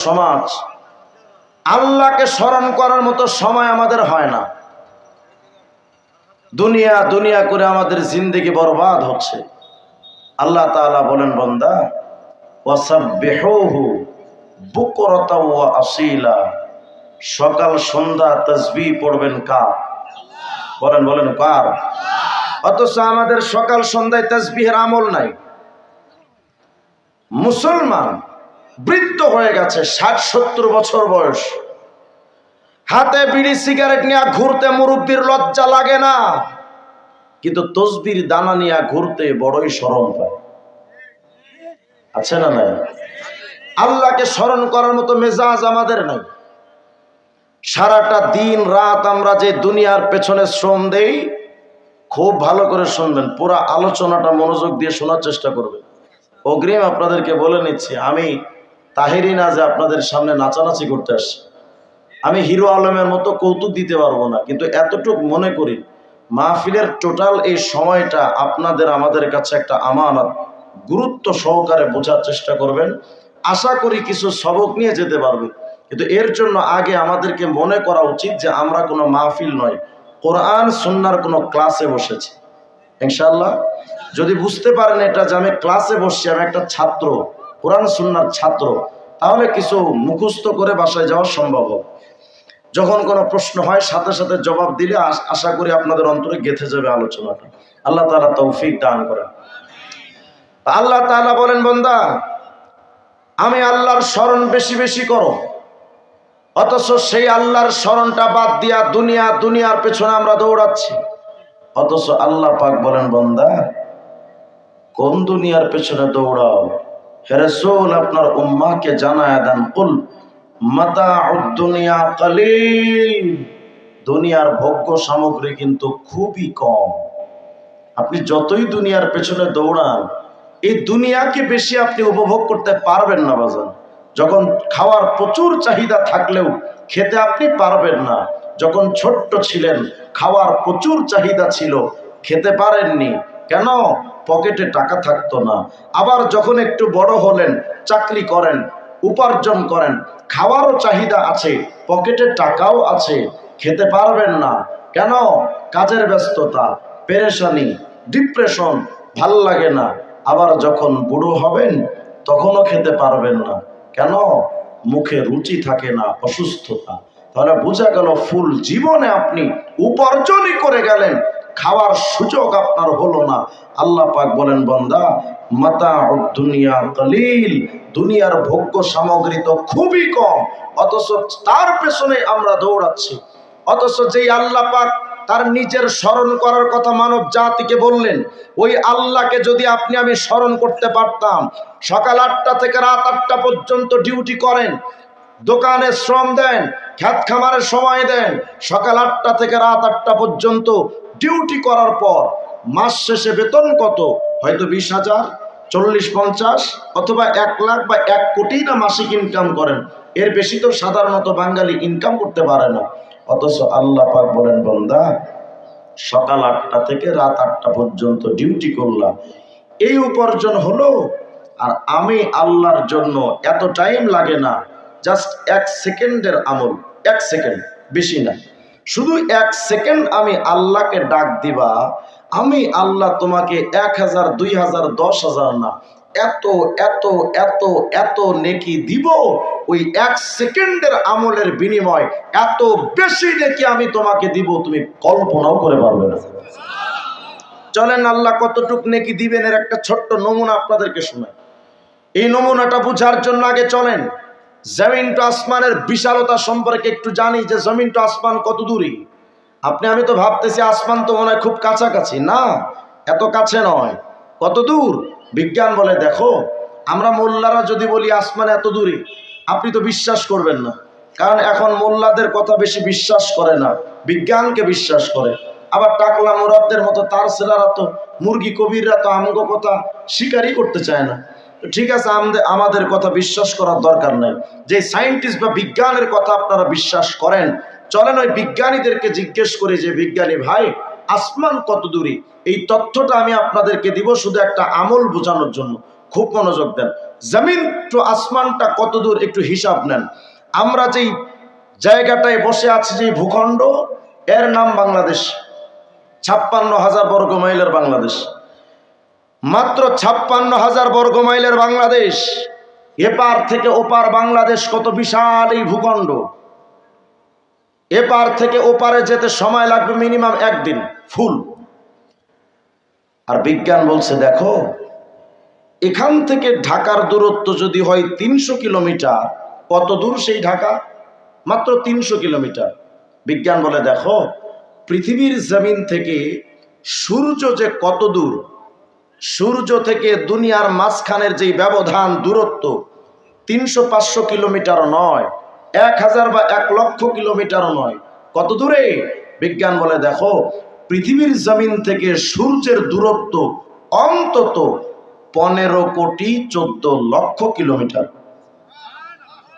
সমাজ। আল্লাহকে স্মরণ করার মতো সময় আমাদের হয় না। দুনিয়া দুনিয়া করে আমাদের জিন্দগি বরবাদ হচ্ছে। আল্লাহ তাআলা বলেন, বন্দা আসীলা। সকাল, সন্ধ্যা তাসবিহ পড়বেন কার? বলেন বলেন, কার? অথচ আমাদের সকাল, সন্ধ্যায় তাসবিহের আমল নাই। মুসলমান বৃদ্ধ হয়ে গেছে, ষাট সত্তর বছর বয়স। হাতে বিড়ি, সিগারেট নিয়ে ঘুরতে মুরব্বীর লজ্জা লাগে না। কিন্তু তসবির দানা নিয়ে ঘুরতে বড়ই সরম পায় আছে না নাই? আল্লাহকে স্মরণ করার মতো মেজাজ আমাদের নাই। সারাটা দিন রাত আমরা যে দুনিয়ার পেছনে শ্রম দেই, খুব ভালো করে শুনবেন, পুরো আলোচনাটা মনোযোগ দিয়ে শোনার চেষ্টা করবেন। অগ্রিম আপনাদেরকে বলে নিচ্ছি, আমি তাহেরি না যে আপনাদের সামনে নাচানাচি করতে আসছি আমি হিরো আলমের মতো কৌতুক দিতে পারব না, কিন্তু এতটুক মনে করি, মাহফিলের টোটাল এই সময়টা আপনাদের, আমাদের কাছে একটা আমানত। গুরুত্ব সহকারে বোঝার চেষ্টা করবেন। আশা করি কিছু সবক নিয়ে যেতে পারবে। কিন্তু এর জন্য আগে আমাদেরকে মনে করা উচিত যে আমরা কোনো মাহফিল নয়, কোরআন, সুন্নার কোনো ক্লাসে বসেছি। ইনশাল্লাহ যদি বুঝতে পারেন এটা যে আমি ক্লাসে বসছি, আমি একটা ছাত্র কোরআন সুন্নার ছাত্র, তাহলে কিছু মুখস্থ করে বাসায় যাওয়া সম্ভব যখন কোনো প্রশ্ন হয়, সাথে সাথে জবাব দিলে আশা করি আপনাদের অন্তরে গেথে যাবে আলোচনাটা। আল্লাহ তাআলা তৌফিক দান করেন। আল্লাহ তাআলা বলেন, বন্দা, আমি আল্লাহর স্মরণ বেশি বেশি করো। অথচ সেই আল্লাহর স্মরণটা বাদ দিয়া দুনিয়া, দুনিয়ার পেছনে আমরা দৌড়াচ্ছি। অথচ আল্লাহ পাক বলেন, বন্দা, কোন দুনিয়ার পেছনে দৌড়াও? হেরসুল আপনার উম্মাকে জানায় দেন, কুল মাতা দুনিয়া কালিল দুনিয়ার ভোগ্য সামগ্রী কিন্তু খুবই কম। আপনি যতই দুনিয়ার পেছনে দৌড়ান, এই দুনিয়াকে বেশি আপনি উপভোগ করতে পারবেন না, বাজান। যখন খাওয়ার প্রচুর চাহিদা থাকলেও খেতে আপনি পারবেন না। যখন ছোট্ট ছিলেন, খাওয়ার প্রচুর চাহিদা ছিল, খেতে পারেননি। কেন? পকেটে টাকা থাকতো না। আবার যখন একটু বড় হলেন, চাকরি করেন, উপার্জন করেন, খাওয়ারও চাহিদা আছে, পকেটে টাকাও আছে, খেতে পারবেন না। কেন? কাজের ব্যস্ততা, পেরেশানি, ডিপ্রেশন, ভালো লাগে না। আবার যখন বুড়ো হবেন, তখনও খেতে পারবেন না। কেন? মুখে রুচি থাকে না, অসুস্থতা। তাহলে বোঝা গেল, ফুল জীবনে আপনি উপার্জনই করে গেলেন। খাওয়ার সুযোগ আপনার হলো না। আল্লাহ পাক বলেন, বন্দা মাতা দুনিয়া কলিল। দুনিয়ার ভোগ্য সামগ্রী তো খুবই কম, অথচ তার পেছনে আমরা দৌড়াচ্ছি। অথচ যেই আল্লাহ পাক তার নিজের স্মরণ করার কথা মানব জাতিকে বললেন, ওই আল্লাহকে যদি আপনি আমি স্মরণ করতে পারতাম, সকাল আটটা থেকে রাত আটটা পর্যন্ত ডিউটি করেন, দোকানে শ্রম দেন খ্যাত খামারে সময় দেন, সকাল আটটা থেকে রাত আটটা পর্যন্ত ডিউটি করার পর, মাস শেষে বেতন কত? হয়তো বিশ হাজার, চল্লিশ, পঞ্চাশ, অথবা এক লাখ বা এক কোটি না মাসিক ইনকাম করেন। এর বেশি তো সাধারণত বাঙালি ইনকাম করতে পারে না। অথচ আল্লাহ পাক বলেন, বন্দা, সকাল আটটা থেকে রাত আটটা পর্যন্ত ডিউটি করলাম। এই উপার্জন হলো, আর আমি আল্লাহর জন্য এত টাইম লাগে না। জাস্ট এক সেকেন্ডের আমল, এক সেকেন্ড, বেশি না। শুধু এক সেকেন্ড আমি আল্লাহকে ডাক দিবা, আমি আল্লাহ তোমাকে এক হাজার, দুই হাজার, দশ হাজার না, এত এত এত এত নেকি দিব, ওই এক সেকেন্ডের আমলের বিনিময় এত বেশি নেকি আমি তোমাকে দিব, তুমি কল্পনাও করে পারবে না। চলেন আল্লাহ কতটুক নেকি দিবেন, এর একটা ছোট্ট নমুনা আপনাদেরকে শোনায় এই নমুনাটা বুঝার জন্য আগে চলেন। জমিন টু আসমানের বিশালতা সম্পর্কে একটু জানি যে জমিন টু আসমান কত দূরে। আপনি, আমি তো ভাবতেছি আসমান তো মনে হয় খুব কাছাকাছি। না, এত কাছে নয়। কত দূর? বিজ্ঞান বলে, দেখো, আমরা মোল্লারা যদি বলি আসমান এত দূরে, আপনি তো বিশ্বাস করবেন না। কারণ এখন মোল্লাদের কথা বেশি বিশ্বাস করে না, বিজ্ঞানকে বিশ্বাস করে। আবার টাকলা মুরাদদের মতো তার ছেলেরা তো, মুরগি কবিররা তো আমগো কথা স্বীকারই করতে চায় না। ঠিক আছে আমাদের আমাদের কথা বিশ্বাস করার দরকার নাই। যে সায়েন্টিস্ট বা বিজ্ঞানের কথা আপনারা বিশ্বাস করেন, চলেন ওই বিজ্ঞানীদেরকে জিজ্ঞেস করে যে, বিজ্ঞানী ভাই, আসমান কত দূরে? এই তথ্যটা আমি আপনাদেরকে দিব শুধু একটা আমল বোঝানোর জন্য। খুব মনোযোগ দেন। জমিন টু আসমানটা কত দূর একটু হিসাব নেন। আমরা যেই জায়গাটায় বসে আছি যে ভূখণ্ড, এর নাম বাংলাদেশ। ছাপ্পান্ন হাজার বর্গ মাইলের বাংলাদেশ। মাত্র ছাপ্পান্ন হাজার বর্গ মাইলের বাংলাদেশ। এপার থেকে ওপার বাংলাদেশ কত বিশাল এই ভূখণ্ড? এপার থেকে ওপারে যেতে সময় লাগবে মিনিমাম একদিন, ফুল। আর বিজ্ঞান বলছে, দেখো, এখান থেকে ঢাকার দূরত্ব যদি হয় তিনশো কিলোমিটার, কত দূর সেই ঢাকা? মাত্র তিনশো কিলোমিটার। বিজ্ঞান বলে, দেখো, পৃথিবীর জমিন থেকে সূর্য যে কত দূর সূর্য থেকে দুনিয়ার মাঝখানের যেই ব্যবধান দূরত্ব, তিনশো পাঁচশো কিলোমিটারও নয়, এক হাজার বা এক লক্ষ কিলোমিটারও নয়। কত দূরে? বিজ্ঞান বলে, দেখো, পৃথিবীর জমিন থেকে সূর্যের দূরত্ব অন্তত পনেরো কোটি চোদ্দ লক্ষ কিলোমিটার।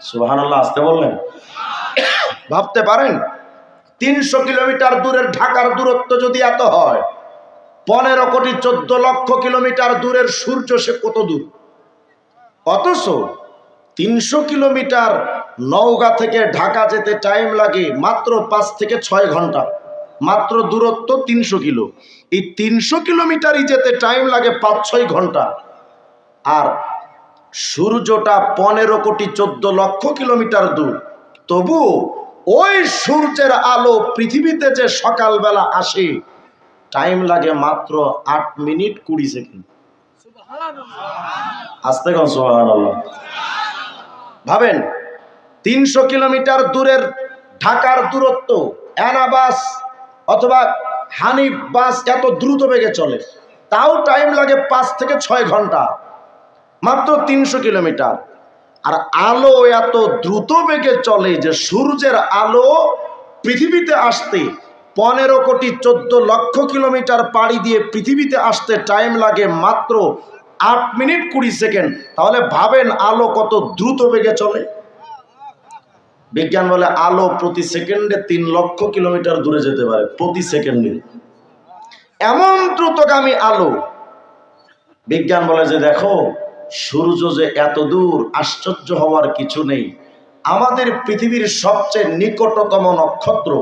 সুহানাল্লাহ আসতে বললেন। ভাবতে পারেন, তিনশো কিলোমিটার দূরের ঢাকার দূরত্ব যদি এত হয় পনেরো কোটি চোদ্দ লক্ষ কিলোমিটার দূরের সূর্য সে কত দূর? অথচ তিনশো কিলোমিটার নওগাঁ থেকে ঢাকা যেতে টাইম লাগে মাত্র পাঁচ থেকে ছয় ঘণ্টা। মাত্র দূরত্ব তিনশো কিলো। এই তিনশো কিলোমিটারই যেতে টাইম লাগে পাঁচ ছয় ঘণ্টা। আর সূর্যটা পনেরো কোটি চোদ্দ লক্ষ কিলোমিটার দূর। তবু ওই সূর্যের আলো পৃথিবীতে যে সকালবেলা আসে টাইম লাগে মাত্র আট মিনিট কুড়ি সেকেন্ড। আসতে সোহান ভাবেন তিনশো কিলোমিটার দূরের ঢাকার দূরত্ব অ্যানাবাস অথবা হানিফ বাস এত দ্রুত বেগে চলে তাও টাইম লাগে পাঁচ থেকে ছয় ঘণ্টা মাত্র তিনশো কিলোমিটার। আর আলো এত দ্রুত বেগে চলে যে সূর্যের আলো পৃথিবীতে আসতে পনেরো কোটি চোদ্দ লক্ষ কিলোমিটার পাড়ি দিয়ে পৃথিবীতে আসতে টাইম লাগে মাত্র আট মিনিট কুড়ি সেকেন্ড। তাহলে ভাবেন আলো কত দ্রুত বেগে চলে? বিজ্ঞান বলে আলো প্রতি সেকেন্ডে তিন লক্ষ কিলোমিটার দূরে যেতে পারে, প্রতি সেকেন্ডে। এমন দ্রুতগামী আলো। বিজ্ঞান বলে যে দেখো, সূর্য যে এত দূর, আশ্চর্য হওয়ার কিছু নেই। আমাদের পৃথিবীর সবচেয়ে নিকটতম নক্ষত্র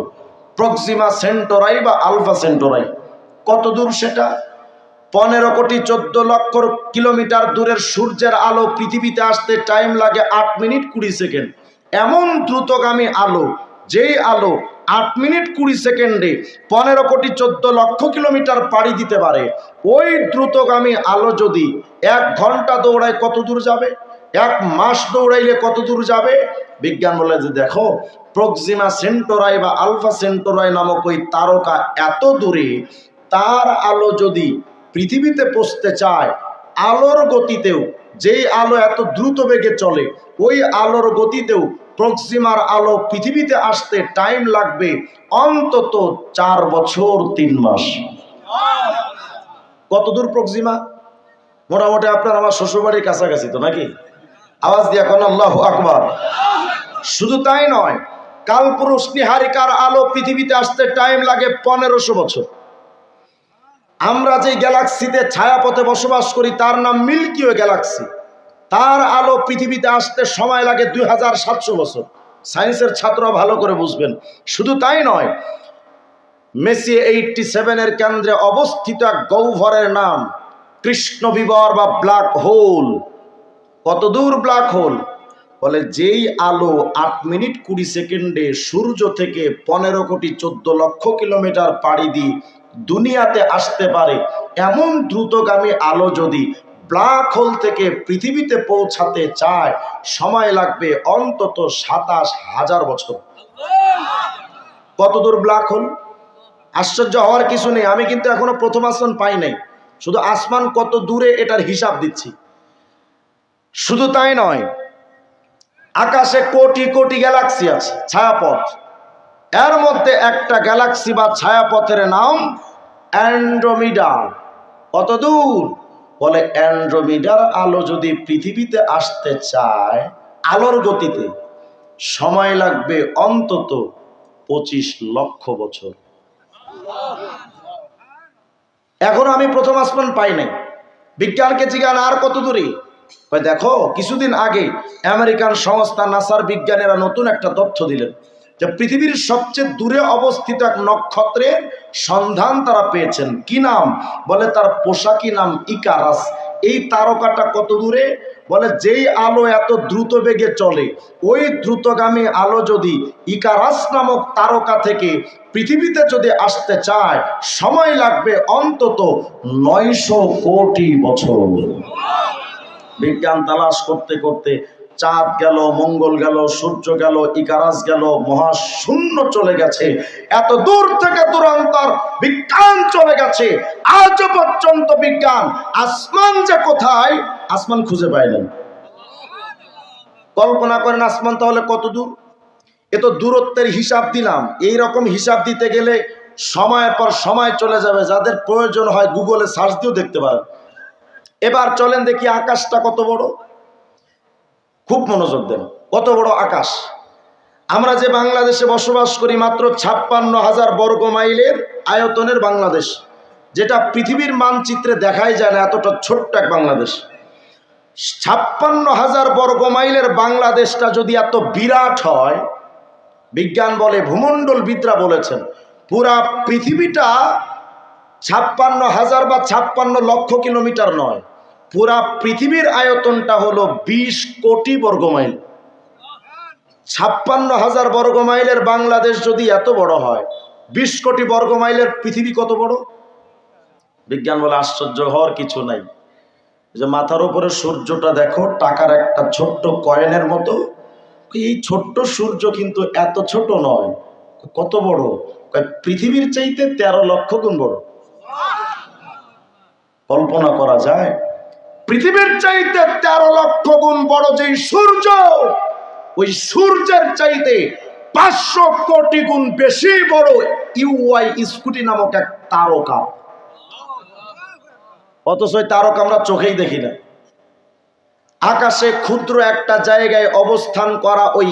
প্রক্সিমা সেন্টোরাই বা আলফা সেন্টোরাই? কত দূর সেটা? পনেরো কোটি চোদ্দ লক্ষ কিলোমিটার দূরের সূর্যের আলো পৃথিবীতে আসতে টাইম লাগে আট মিনিট কুড়ি সেকেন্ড। এমন দ্রুতগামী আলো, যেই আলো আট মিনিট কুড়ি সেকেন্ডে পনেরো কোটি চোদ্দ লক্ষ কিলোমিটার পাড়ি দিতে পারে। ওই দ্রুতগামী আলো যদি এক ঘণ্টা দৌড়ায় কত দূর যাবে? এক মাস দৌড়াইলে কত দূর যাবে? বিজ্ঞান বলে যে দেখো প্রক্সিমা সেন্টোরাই বা আলফা সেন্টোরাই নামক ওই তারকা এত দূরে, তার আলো যদি পৃথিবীতে পৌঁছতে চায়, আলোর গতিতেও, যেই আলো এত দ্রুত বেগে চলে, ওই আলোর গতিতেও প্রক্সিমার আলো পৃথিবীতে আসতে টাইম লাগবে অন্তত চার বছর, তিন মাস। কত দূর প্রক্সিমা মোটামুটি আপনার আমার শ্বশুরবাড়ির কাছাকাছি তো নাকি? আওয়াজ দিয়ে এখন আল্লাহ আকবার। শুধু তাই নয় কালপুরুষ নিহারিকার আলো পৃথিবীতে আসতে টাইম লাগে পনেরোশো বছর। আমরা যে গ্যালাক্সিতে ছায়াপথে বসবাস করি, তার নাম মিল্কিও গ্যালাক্সি। তার আলো পৃথিবীতে আসতে সময় লাগে দুই হাজার সাতশো বছর। সায়েন্সের ছাত্ররা ভালো করে বুঝবেন। শুধু তাই নয়, মেসি এইটটি সেভেনের কেন্দ্রে অবস্থিত এক গৌভরের নাম, কৃষ্ণ বিবর বা ব্ল্যাক হোল। কত দূর ব্ল্যাক হোল? বলে যেই আলো আট মিনিট কুড়ি সেকেন্ডে সূর্য থেকে পনেরো কোটি চোদ্দ লক্ষ কিলোমিটার পাড়ি দিয়ে দুনিয়াতে আসতে পারে, এমন দ্রুতগামী আলো যদি ব্ল্যাক হোল থেকে পৃথিবীতে পৌঁছাতে চায়, সময় লাগবে অন্তত সাতাশ হাজার বছর। কতদূর ব্ল্যাক হোল? আশ্চর্য হওয়ার কিছু নেই, আমি কিন্তু এখনও প্রথম আসমান পাই নাই। শুধু আসমান কত দূরে এটার হিসাব দিচ্ছি। শুধু তাই নয় আকাশে কোটি কোটি গ্যালাক্সি আছে, ছায়াপথ। এর মধ্যে একটা গ্যালাক্সি বা ছায়াপথের নাম অ্যান্ড্রোমিডা কত দূর? বলে অ্যান্ড্রোমিডার আলো যদি পৃথিবীতে আসতে চায়, আলোর গতিতে, সময় লাগবে অন্তত পঁচিশ লক্ষ বছর। এখন আমি প্রথম আসমান পাই নাই। বিজ্ঞানকে জিজ্ঞান আর কত দূরে? দেখো, কিছুদিন আগে আমেরিকান সংস্থা নাসার বিজ্ঞানীরা নতুন একটা তথ্য দিলেন যে পৃথিবীর সবচেয়ে দূরে অবস্থিত এক নক্ষত্রের সন্ধান তারা পেয়েছেন। কি নাম? বলে, তার পোশাকি নাম ইকারাস। এই তারকাটা কত দূরে? বলে, যেই আলো এত দ্রুত বেগে চলে, ওই দ্রুতগামী আলো যদি ইকারাস নামক তারকা থেকে পৃথিবীতে যদি আসতে চায়, সময় লাগবে অন্তত নয়শো কোটি বছর। বিজ্ঞান তালাশ করতে করতে চাঁদ গেল, মঙ্গল গেল, সূর্য গেল, ইকারাস গেল, মহাশূন্য চলে গেছে। এত দূর থেকে দূরান্তর বিজ্ঞান চলে গেছে। আজ পর্যন্ত বিজ্ঞান আসমান যে কোথায়, আসমান খুঁজে পায়নি কল্পনা করেন আসমান তাহলে কত দূর? এ তো দূরত্বের হিসাব দিলাম। এই রকম হিসাব দিতে গেলে সময়ের পর সময় চলে যাবে। যাদের প্রয়োজন হয় গুগলে সার্চ দিয়েও দেখতে পারেন। এবার চলেন দেখি আকাশটা কত বড়। খুব মনোযোগ দেন, কত বড় আকাশ। আমরা যে বাংলাদেশে বসবাস করি মাত্র ছাপ্পান্ন হাজার বর্গ মাইলের আয়তনের বাংলাদেশ, যেটা পৃথিবীর মানচিত্রে দেখাই যায় না, এতটা ছোট্ট এক বাংলাদেশ। ছাপ্পান্ন হাজার বর্গ মাইলের বাংলাদেশটা যদি এত বিরাট হয়, বিজ্ঞান বলে, ভূমণ্ডলবিদরা বলেছেন, পুরা পৃথিবীটা ছাপ্পান্ন হাজার বা ছাপ্পান্ন লক্ষ কিলোমিটার নয়। পুরা পৃথিবীর আয়তনটা হলো বিশ কোটি বর্গমাইল ছাপ্পান্ন হাজার বর্গ মাইলের বাংলাদেশ যদি এত বড় হয়, বিশ কোটি বর্গ মাইলের পৃথিবী কত বড়? বিজ্ঞান বলে আশ্চর্য হওয়ার কিছু নাই। যে মাথার উপরে সূর্যটা দেখো, টাকার একটা ছোট্ট কয়েনের মতো। এই ছোট্ট সূর্য কিন্তু এত ছোট নয়, কত বড়? পৃথিবীর চাইতে তেরো লক্ষ গুণ বড়। কল্পনা করা যায়? পৃথিবীর চাইতে তেরো লক্ষ গুণ বড় যে সূর্য, ওই সূর্যের চাইতে পাঁচশো কোটি গুণ বেশি বড় ইউআই স্কুটি নামক এক তারকা। অথচ ওই তারকা আমরা চোখেই দেখি না। আকাশে ক্ষুদ্র একটা জায়গায় অবস্থান করা ওই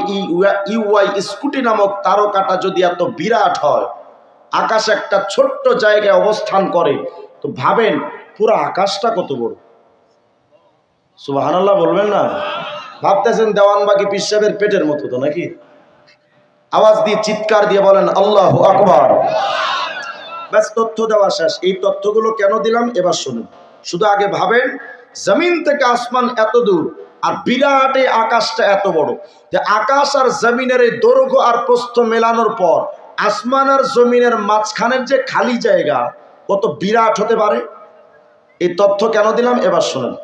ইউআই স্কুটি নামক তারকাটা যদি এত বিরাট হয়, আকাশ একটা ছোট্ট জায়গায় অবস্থান করে, তো ভাবেন পুরো আকাশটা কত বড়? সুবাহান্লাহ বলবেন না? ভাবতেছেন দেওয়ানবাগি পিসাবের পেটের মতো তো নাকি? আওয়াজ দিয়ে চিৎকার দিয়ে বলেন, আল্লাহ আকবার। ব্যাস, তথ্য দেওয়া শেষ। এই তথ্যগুলো কেন দিলাম? এবার শুনুন। শুধু আগে ভাবেন, জমিন থেকে আসমান এত দূর আর বিরাট আকাশটা এত বড় যে আকাশ আর জমিনের এই দৈর্ঘ্য আর প্রস্থ মেলানোর পর আসমান আর জমিনের মাঝখানের যে খালি জায়গা কত বিরাট হতে পারে? এই তথ্য কেন দিলাম? এবার শুনেন।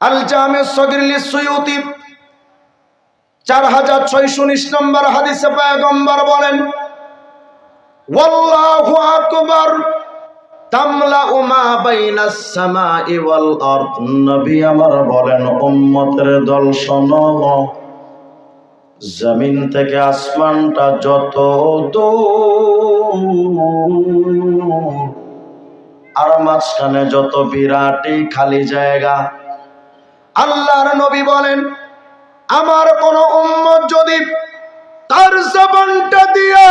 আল জামে সগিরলি চার হাজার ছয়শো উনিশ নম্বর হাদিসে পায়গম্বর বলেন তামলা উমা আমার বলেন দল জমিন থেকে আসমানটা যত আর মাঝখানে যত বিরাটি খালি জায়গা আল্লাহর নবী বলেন, আমার কোন উম্মত যদি তার জবানটা দিয়া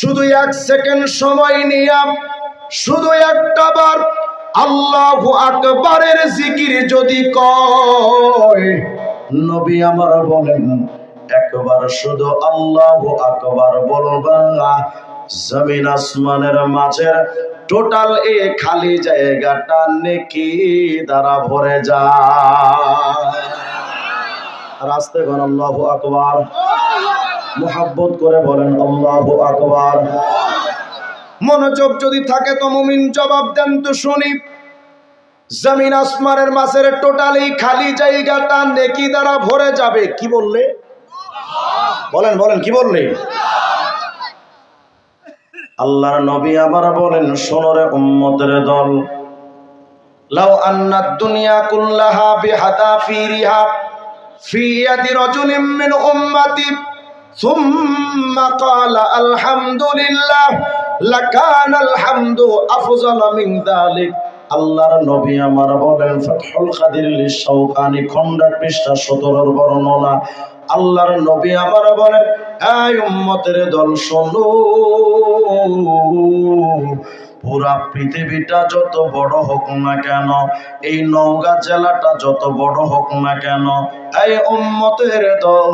শুধু এক সেকেন্ড সময় নিয়া, শুধু একটা বার আল্লাহু আকবারের জিকির যদি কয়, নবী আমার বলেন, একবার শুধু আল্লাহু আকবার বলবা জমিন আসমানের মাঝের টোটাল এ খালি জায়গাটা নেকি দ্বারা ভরে যায়। রাস্তে ঘন আল্লাহু আকবার। মোহাব্বত করে বলেন, আল্লাহু আকবার। মনোযোগ যদি থাকে তো মুমিন জবাব দেন তো শুনি। জমিন আসমানের মাসের টোটালি খালি জায়গাটা নেকি দ্বারা ভরে যাবে, কি বললে? বলেন বলেন, কি বললে? আল্লাহর নবী আবার বলেন সোনরে উম্মতের দল, লাউ আন্না দুনিয়া কুল্লাহা বিহাতা ফিরিহা, ফিয়াদি রজুলিম মিন উম্মতি, সুম্মা ক্বালা আলহামদুলিল্লাহ লাকান আলহামদু আফজাল মিন যালিক আল্লাহর নবী আমার বলেন, ফাতহুল কাদির লিশাউকানি খন্ড পৃষ্ঠা 17 এর বর্ণনা। আল্লাহর নবী আমার বলেন, এই উম্মতের দল শোনো, পুরা পৃথিবীটা যত বড় হোক না কেন, এই নওগাঁ জেলাটা যত বড় হোক না কেন, এই উম্মতের দল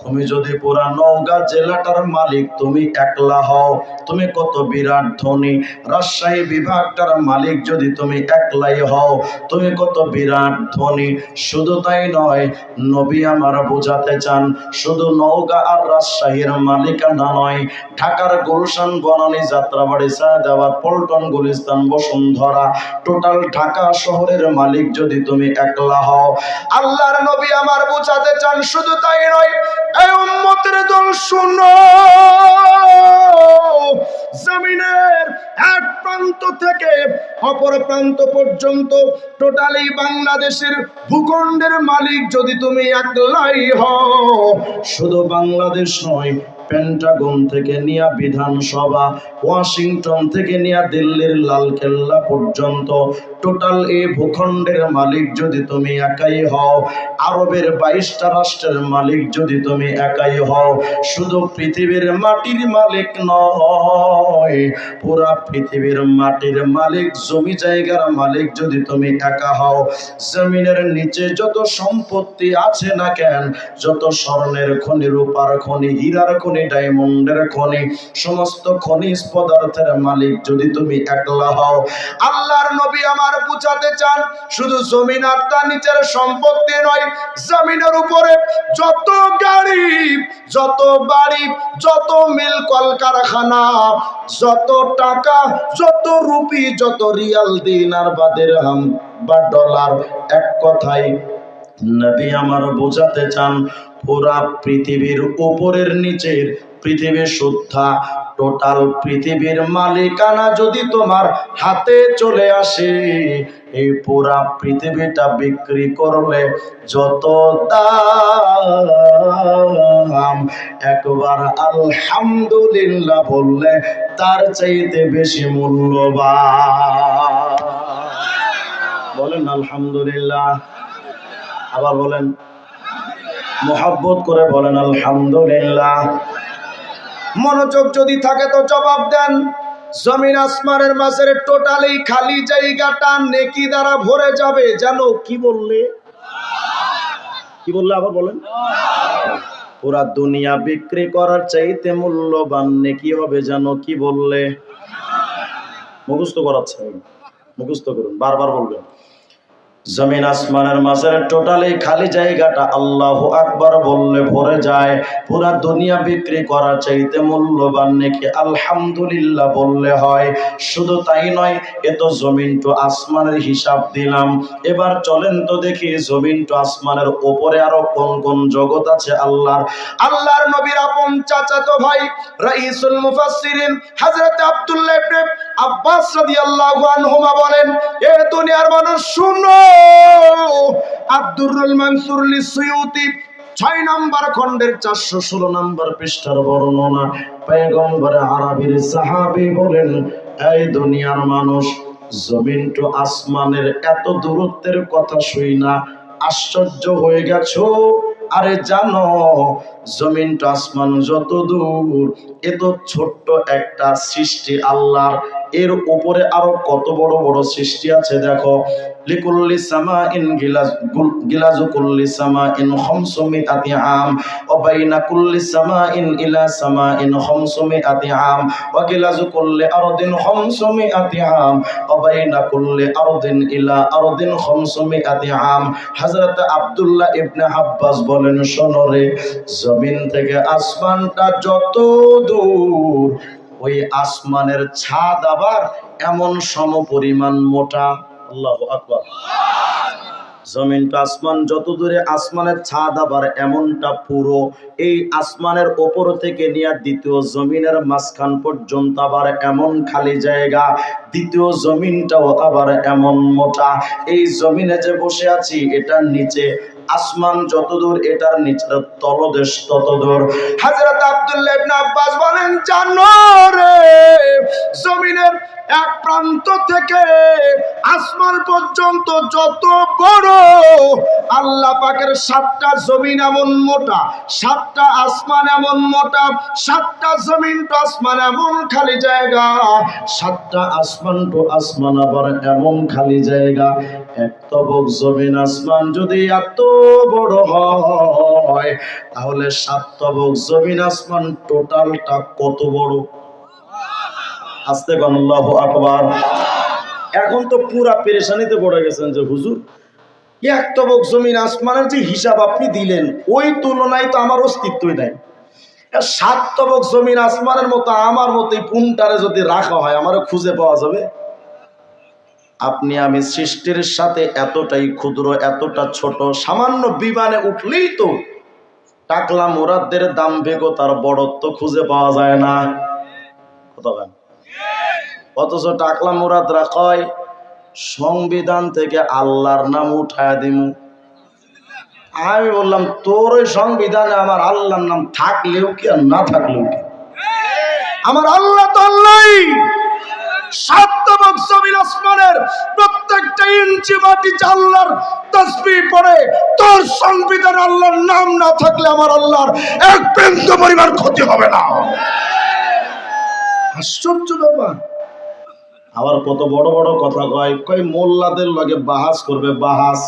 তুমি যদি পুরা নওগাঁ জেলাটার মালিক, তুমি একলা হও। তুমি কত বিরাট ধনী। রাজশাহী বিভাগটার মালিক যদি তুমি একলাই হও, তুমি কত বিরাট ধনী। শুধু তাই নয়, নবী আমার বোঝাতে চান, শুধু নওগাঁ আর রাজশাহীর মালিকানা নয়। ঢাকার গুলশান, বনানী, যাত্রাবাড়ি, সায়দাবাদ, পল্টন, গুলিস্তান, বসুন্ধরা, টোটাল ঢাকা শহরের মালিক যদি তুমি একলা হও। আল্লাহর নবী আমার বোঝাতে চান, শুধু তাই নয় এই উম্মতের দল শুনো জমিনের এক প্রান্ত থেকে অপর প্রান্ত পর্যন্ত টোটালি বাংলাদেশের ভূখণ্ডের মালিক যদি তুমি একলাই হও, শুধু বাংলাদেশ নয় পেন্টাগন থেকে নিয়ে বিধানসভা, ওয়াশিংটন থেকে নিয়ে দিল্লির লালকেল্লা পর্যন্ত, টোটাল এই ভূখণ্ডের মালিক যদি তুমি একাই হও, আরবের বাইশটা রাষ্ট্রের মালিক যদি তুমি একাই হও, শুধু পৃথিবীর মাটির মালিক নয়, পুরা পৃথিবীর মাটির মালিক, জমি জায়গার মালিক যদি তুমি একা হও, জমিনের নিচে যত সম্পত্তি আছে না কেন, যত স্বর্ণের খনি, রূপার খনি, হীরার খনি ডায়মন্ডের খনি, সমস্ত খনিজ পদার্থের মালিক যদি তুমি একলা হও, আল্লাহর নবী আমার বুঝাতে চান, শুধু জমিন আর তার নিচের সম্পত্তি নয়, জমিনের উপরে যত গাড়ি, যত বাড়ি, যত মিল কলকারখানা, যত টাকা, যত রুপি, যত রিয়াল দিনার বা দিরহাম বা ডলার, এক কথায় নবী আমার বোঝাতে চান পুরা পৃথিবীর উপরের নিচের পৃথিবীর শুদ্ধা টোটাল পৃথিবীর মালিকানা যদি তোমার হাতে চলে আসে, এই পুরা পৃথিবীটা বিক্রি করলে যত দাম, একবার আলহামদুলিল্লাহ বললে তার চাইতে বেশি মূল্যবান। বলেন আলহামদুলিল্লাহ। আবার বলেন মোহাব্বত করে বলেন, আলহামদুলিল্লাহ। মনোযোগ যদি থাকে তো জবাব দেন। জমিন আসমানের মাঝের টোটালি খালি জায়গাটা নেকি দ্বারা ভরে যাবে। জানো কি বললে? কি বললে আবার বলেন? পুরা দুনিয়া বিক্রি করার চাইতে মূল্যবান নেকি হবে যেন কি বললে? মুখস্থ করাচ্ছে মুখস্থ করুন, বারবার বলবেন। জমিন আসমানের মাঝের টোটালি খালি জায়গাটা আল্লাহ আকবার বললে ভরে যায়। পুরা দুনিয়া বিক্রি করার চাইতে মূল্যবান নাকি আলহামদুলিল্লাহ বললে হয়। শুধু তাই নয়, এ তো জমিন টু আসমানের হিসাব দিলাম। এবার চলেন তো দেখি জমিন টু আসমানের ওপরে আরও কোন কোন জগৎ আছে আল্লাহর। আল্লাহর নবীর আপন চাচাতো ভাই, রাইসুল মুফাসসিরিন, হযরত আব্দুল্লাহ ইবনে আব্বাস রাদিয়াল্লাহু আনহুমা বলেন, এ দুনিয়ার মানুষ, শুনো। আব্দুরুল মানসুর লিসুয়ুতি ছয় নম্বর খণ্ডের চারশো ষোলো নম্বর পৃষ্ঠার বর্ণনা। পেগম্বর আরবির সাহাবি বলেন, এই দুনিয়ার মানুষ, জমিন টু আসমানের এত দূরত্বের কথা শুই না। আশ্চর্য হয়ে গেছো? আরে জানো, জমিন টু আসমান যত দূর এত ছোট্ট একটা সৃষ্টি আল্লাহর। এর উপরে আরও কত বড় বড় সৃষ্টি আছে দেখো। লিকুল্লি সামা ইন গিলাজ গিলাজু কুল্লি সামা ইন আতি আম ও কুল্লি সামা ইন ইলা সামা ইন আতি আম ও গিলাজু কুল্লি আরদিন খমসুমি আতি আম ও কুল্লি আরদিন ইলা আরদিন আতি আম। হযরত আব্দুল্লাহ ইবনে আব্বাস বলেন, শোনো রে, জমিন থেকে আসমানটা যত দূর ওই আসমানের ছাদ আবার এমন সমপরিমাণ মোটা। আল্লাহ আকবার। জমিন আসমান যত দূরে আসমানের ছাদ আবার এমনটা পুরো, এই আসমানের ওপর থেকে নিয়ে দ্বিতীয় জমিনের মাঝখান পর্যন্ত আবার এমন খালি জায়গা, দ্বিতীয় জমিনটাও আবার এমন মোটা। এই জমিনে যে বসে আছি, এটার নিচে আসমান যতদূর এটার নিচের তলদেশ ততদূর। হাজরত আব্দুল্লাহ ইবনে আব্বাস বলেন জানো রে জমিনের এক প্রান্ত থেকে আসমান পর্যন্ত যত বড় আল্লাহ পাকের সাতটা জমিন এমন মোটা, সাতটা আসমান এমন মোটা, সাতটা জমিন তো আসমান এমন খালি জায়গা, সাতটা আসমান তো আসমান আবার এমন খালি জায়গা। এক তবক জমিন আসমান যদি এত বড় হয়, তাহলে সাত তবক জমিন আসমান টোটালটা কত বড়? আস্তে আল্লাহ আকবার। এখন তো পুরা পেরেশানিতে পড়ে গেছেন যে হুজুর, এক তবক জমিন আসমানের যে হিসাব আপনি দিলেন, ওই তুলনায় তো আমার অস্তিত্বই নাই। সাত তবক জমিন আসমানের মতো আমার মতো পুনটারে যদি রাখা হয়, আমারও খুঁজে পাওয়া যাবে। আপনি আমি সৃষ্টির সাথে এতটাই ক্ষুদ্র, এতটা ছোট, সামান্য বিমানে উঠলেই তো টাকলা মোরাদদের দাম বেগো তার বড়ত্ব খুঁজে পাওয়া যায় না। গান অথচ টাকলা মুরাদরা, কয়, সংবিধান থেকে আল্লাহর নাম উঠায় দিমু। আমি বললাম, তোর ওই সংবিধানে আমার আল্লাহর নাম থাকলেও কি আর না থাকলেও কি? আমার আল্লাহ তো আসমানের প্রত্যেকটা ইঞ্চি আল্লাহর নাম না থাকলে আমার আল্লাহর ক্ষতি হবে না। আশ্চর্য ব্যাপার। আবার কত বড় বড় কথা কয় কয় মোল্লাদের লগে বাহাস করবে, বাহাস।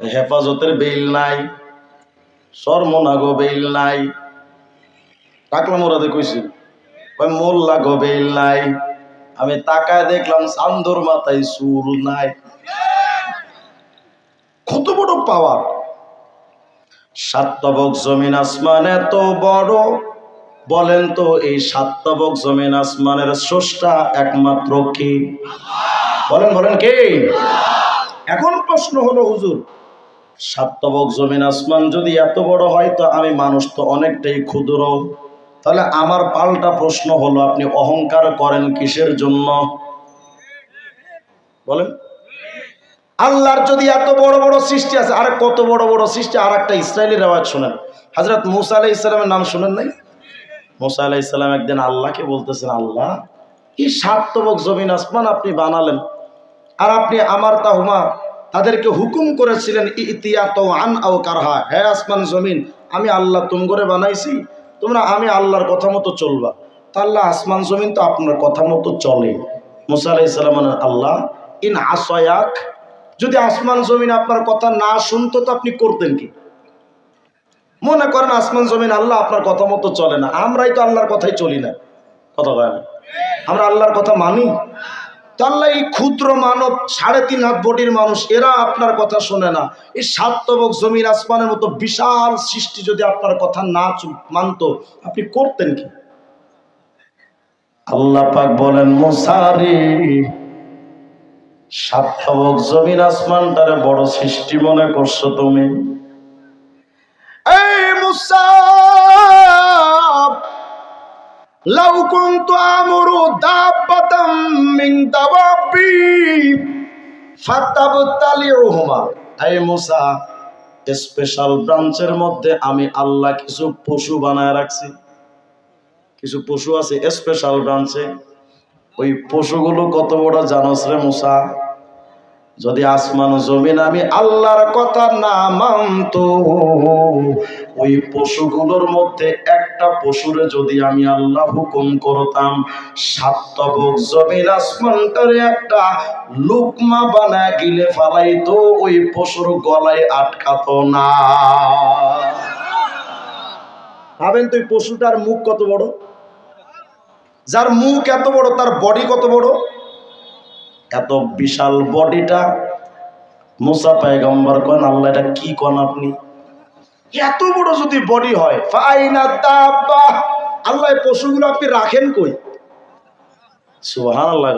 হেফাজতের বেইল নাই, সরমনাগো বেইল নাই। টাকলা মোরাদে কইছি, কয় মোল্লা গো বেইল নাই। আমি তাকায় দেখলাম চান্দর মাথায় চুল নাই। কত বড় পাওয়ার। সাতবক জমিন আসমান এত বড় বলেন তো, এই সাতবক জমিন আসমানের স্রষ্টা একমাত্র কি? বলেন বলেন কে? এখন প্রশ্ন হলো, হুজুর সাতবক জমিন আসমান যদি এত বড় হয়, তো আমি মানুষ তো অনেকটাই ক্ষুদ্র। তাহলে আমার পাল্টা প্রশ্ন হলো, আপনি অহংকার করেন কিসের জন্য? বলেন। আল্লাহর যদি এত বড় বড় সৃষ্টি আছে, আরে কত বড় বড় সৃষ্টি আর একটা ইসরায়েলি রেওয়াজ শোনেন। হজরত মুসা আলাই ইসলামের নাম শুনেন নাই? মুসা আলাই ইসলাম একদিন আল্লাহকে বলতেছেন, আল্লাহ এই সাতবক জমিন আসমান আপনি বানালেন আর আপনি আমার তাহুমা তাদেরকে হুকুম করেছিলেন ইতিয়া তো আন আও কারহা। হে আসমান জমিন, আমি আল্লাহ তুম করে বানাইছি, তোমরা আমি আল্লাহর কথা মতো চলবা। তা আল্লাহ, আসমান জমিন তো আপনার কথা মতো চলে। মুসা আলাই ইসলাম আল্লাহ, ইন আসয়াক, যদি আসমান জমিন আপনার কথা না শুনতো তো আপনি করতেন কি? মনে করেন আসমান জমিন, আল্লাহ আপনার কথা মতো চলে না। আমরাই তো আল্লাহর কথাই চলি না। কথা কয় আমরা আল্লাহর কথা মানি? তো আল্লাহ এই ক্ষুদ্র মানব, সাড়ে তিন হাত বডির মানুষ, এরা আপনার কথা শোনে না। এই সাতবক জমির, আসমানের মতো বিশাল সৃষ্টি যদি আপনার কথা না মানতো, আপনি করতেন কি? আল্লাহ পাক বলেন মোসারি সাতবক জমিন, আসমানটারে বড় সৃষ্টি মনে করছ তুমি? স্পেশাল ব্রাঞ্চের মধ্যে আমি আল্লাহ কিছু পশু বানায় রাখছি। কিছু পশু আছে স্পেশাল ব্রাঞ্চে ওই পশুগুলো কত বড় জানোস রে মুসা? যদি আসমান জমিন আমি আল্লাহর কথা না মানতো, ওই পশুগুলোর মধ্যে একটা পশুরে যদি আমি আল্লাহ হুকুম করতাম সাতবক জমিন আসমানটারে একটা লুকমা বানায় গিলে ফালাইতো, ওই পশুর গলায় আটকাতো না। ভাবেন তো ওই পশুটার মুখ কত বড়? যার মুখ এত বড়, তার বডি কত বড়? এত বিশাল বডিটা। মুসা পায়গম্বর কন, আল্লাহ এটা কি কন আপনি? এত বড় যদি বডি হয়, ফাইনা দাব্বা। আল্লাহ পশুগুলো আপনি রাখেন কই? সুবহান আল্লাহ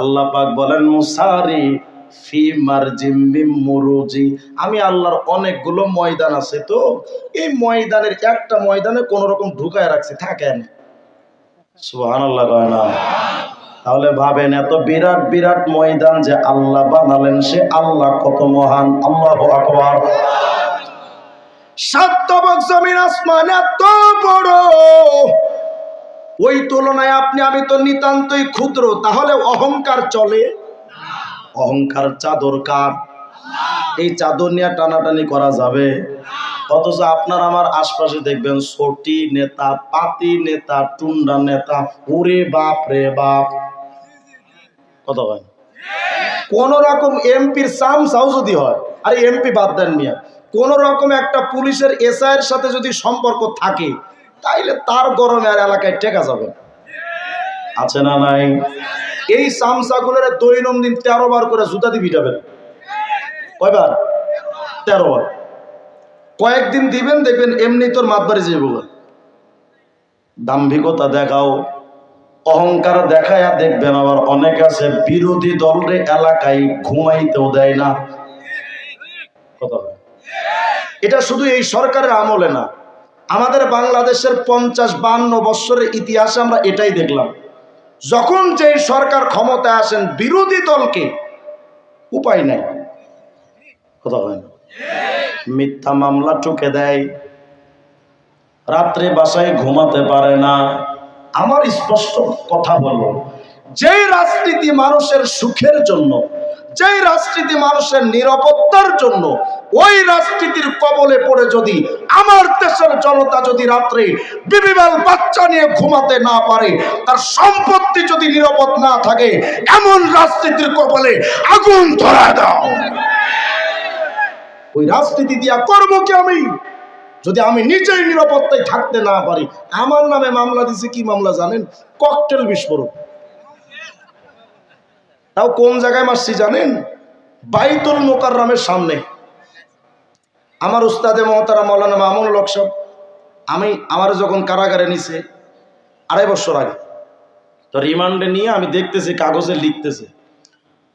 আল্লাহ পাক বলেন, মুসারি ফি মারজিম মিম মুরুজি। আমি আল্লাহর অনেকগুলো ময়দান আছে তো, এই ময়দানের একটা ময়দানে কোন রকম ঢুকায় রাখছি থাকেন সুবহান আল্লাহ না। তাহলে ভাবেন এত বিরাট বিরাট ময়দান যে আল্লাহ বানালেন সে আল্লাহ কত মহান, আল্লাহ আকবার। সাতবক জমিন আসমান এত বড়। ওই তুলনায় আপনি, আমি তো নিতান্তই ক্ষুদ্র, তাহলে অহংকার চলে? অহংকার চাদর কার? এই চাদর নিয়ে টানাটানি করা যাবে? অথচ আপনার আমার আশপাশে দেখবেন সটি নেতা, পাতি নেতা টুন্ডা নেতা, ওরে বাপ রে বাপ। কত হয় কোন রকম এমপির সাম সাউ যদি হয়, আরে এমপি বাদ দেন মিয়া। কোন রকম একটা পুলিশের এসআইয়ের সাথে যদি সম্পর্ক থাকে, তাইলে তার গরমে আর এলাকায় টেকা যাবে আছে না নাই? এই সামসাগুলোর দৈনন্দিন তেরো বার করে জুতা দিয়ে পিটাবেন। কয়বার? তেরো বার। কয়েকদিন দিবেন, দেখবেন এমনি তোর মাতবাড়ি যে দাম্ভিকতা দেখাও। অহংকার দেখায়া দেখবেন আবার অনেক আছে বিরোধী দলরে এলাকায় ঘুমাইতেও দেয় না। এটা শুধু এই সরকারের আমলে না, আমাদের বাংলাদেশের পঞ্চাশ বান্ন বৎসরের ইতিহাসে আমরা এটাই দেখলাম। যখন যে সরকার ক্ষমতায় আসেন, বিরোধী দলকে উপায় নাই। কথা হয় না মিথ্যা মামলা টুকে দেয়। রাত্রে বাসায় ঘুমাতে পারে না। আমার স্পষ্ট কথা বলব যে রাজনীতি মানুষের সুখের জন্য যে রাজনীতি মানুষের নিরাপত্তার জন্য, ওই রাজনীতির কবলে পড়ে যদি আমার দেশের জনতা যদি রাত্রে বিবিবাল বাচ্চা নিয়ে ঘুমাতে না পারে, তার সম্পত্তি যদি নিরাপদ না থাকে, এমন রাজনীতির কবলে আগুন ধরা দাও। ওই রাজনীতি দিয়া করব কি আমি যদি আমি নিজেই নিরাপত্তায় থাকতে না পারি, আমার নামে মামলা দিছে কি মামলা জানেন? ককটেল বিস্ফোরণ তাও কোন জায়গায় মারছি জানেন? বাইতুল মোকাররমের সামনে। আমার উস্তাদে মহতারা মৌলানা মামুন লক্ষব আমি, আমার যখন কারাগারে নিছে, আড়াই বছর আগে, তো রিমান্ডে নিয়ে আমি দেখতেছি, কাগজে লিখতেছে।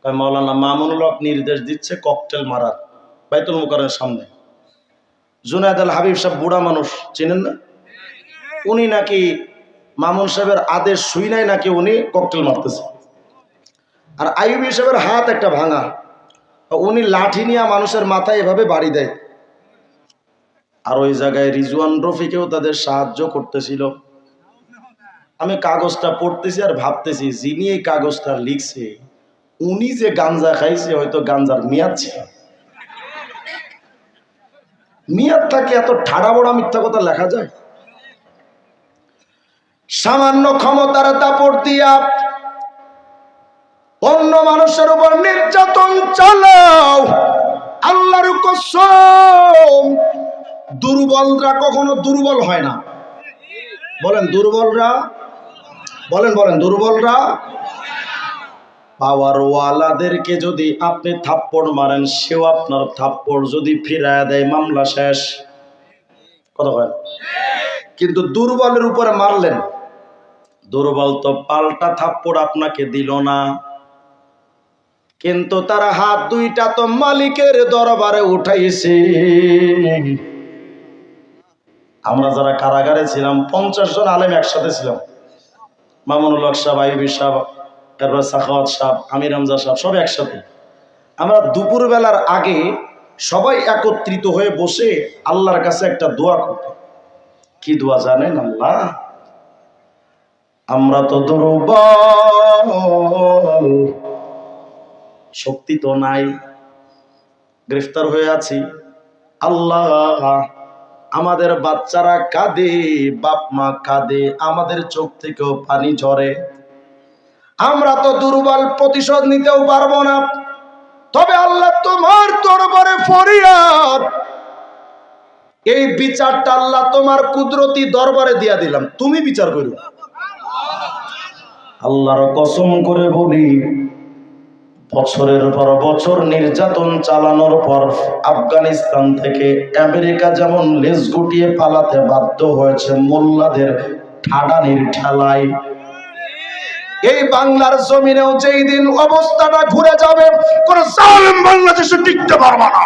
মৌলানা মামুনুল হক নির্দেশ দিচ্ছে ককটেল মারার, বাইতুল মোকারের সামনে। জুনায়দ আল হাবিব সাহেব বুড়া মানুষ, চিনেন না? উনি নাকি মামুন সাহেবের আদেশ শুই নাই নাকি উনি ককটেল মারতেছে। আর আইবি সাহেবের হাত একটা ভাঙা। উনি লাঠি নিয়ে মানুষের মাথায় এভাবে বাড়ি দেয়। আর ওই জায়গায় রিজওয়ান রফিকেও তাদের সাহায্য করতেছিল। আমি কাগজটা পড়তেছি আর ভাবতেছি, যিনি এই কাগজটা লিখছে, উনি যে গাঞ্জা খাইছে, হয়তো গাঞ্জার মেয়াদ ছিল। মেয়াদ থাকে এত ঠাড়া বড়া মিথ্যা কথা লেখা যায়? সামান্য ক্ষমতার দাপট দিয়া অন্য মানুষের উপর নির্যাতন চালাও। আল্লাহর কসম, দুর্বলরা কখনো দুর্বল হয় না। বলেন, দুর্বলরা? বলেন বলেন, দুর্বলরা? পাওয়ার ওয়ালাদেরকে যদি আপনি থাপ্পড় মারেন, সেও আপনার থাপ্পড় যদি ফিরায় দেয়, মামলা শেষ। কথা কিন্তু দুর্বলের উপরে মারলেন। দুর্বল তো পাল্টা থাপ্পড় আপনাকে দিল না। কিন্তু তারা হাত দুইটা তো মালিকের দরবারে উঠাইছে। আমরা যারা কারাগারে ছিলাম, পঞ্চাশ জন আলেম একসাথে ছিলাম। মামুনুল হক সাহেব, আইবি সাহেব তারপর সাখাওয়াত সাহেব, আমির হামজা সাহেব, সব একসাথে। আমরা দুপুরবেলার আগে সবাই একত্রিত হয়ে বসে আল্লাহর কাছে একটা দোয়া করত কি দোয়া জানেন আল্লাহ? আমরা তো দুর্বল। শক্তি তো নাই। গ্রেফতার হয়ে আছি। আল্লাহ, আমাদের বাচ্চারা কাঁদে, বাপ মা কাঁদে, আমাদের চোখ থেকেও পানি ঝরে। আমরা তো দুর্বল প্রতিশোধ নিতেও পারব না। তবে আল্লাহ তোমার দরবারে ফরিয়াদ। এই বিচারটা আল্লাহ তোমার কুদরতি দরবারে দিয়া দিলাম। তুমি বিচার করো আল্লাহর কসম করে বলি, বছরের পর বছর নির্যাতন চালানোর পর আফগানিস্তান থেকে আমেরিকা যেমন লেজ গুটিয়ে পালাতে বাধ্য হয়েছে মোল্লাদের ঠাডানির ঠেলায়। এই বাংলার জমিনেও যেই দিন অবস্থাটা ঘুরে যাবে, কোন জালেম বাংলাদেশে টিকতে পারবে না।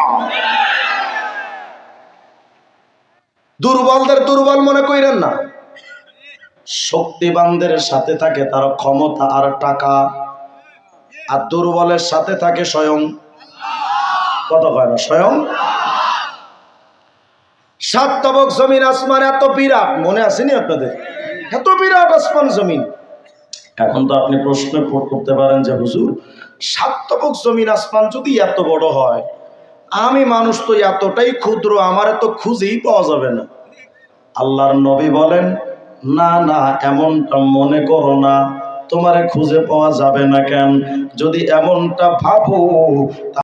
দুর্বলদের দুর্বল মনে কইরেন না। শক্তিবানদের সাথে থাকে তার ক্ষমতা আর টাকা, আর দুর্বলের সাথে থাকে স্বয়ং। কত হয় না? স্বয়ং। সাত তবক জমিন, আসমান, এত বিরাট। মনে আসেনি আপনাদের? এত বিরাট আসমান জমিন। এখন তো আপনি প্রশ্ন করতে পারেন যে, হুজুর সাতবক জমিন আসমান যদি এত বড় হয়, আমি মানুষ তো এতটাই ক্ষুদ্র, আমার তো খুঁজেই পাওয়া যাবে না। আল্লাহর নবী বলেন, না না, এমনটা মনে করো না, তোমারে খুঁজে পাওয়া যাবে না কেন? যদি এমনটা ভাবো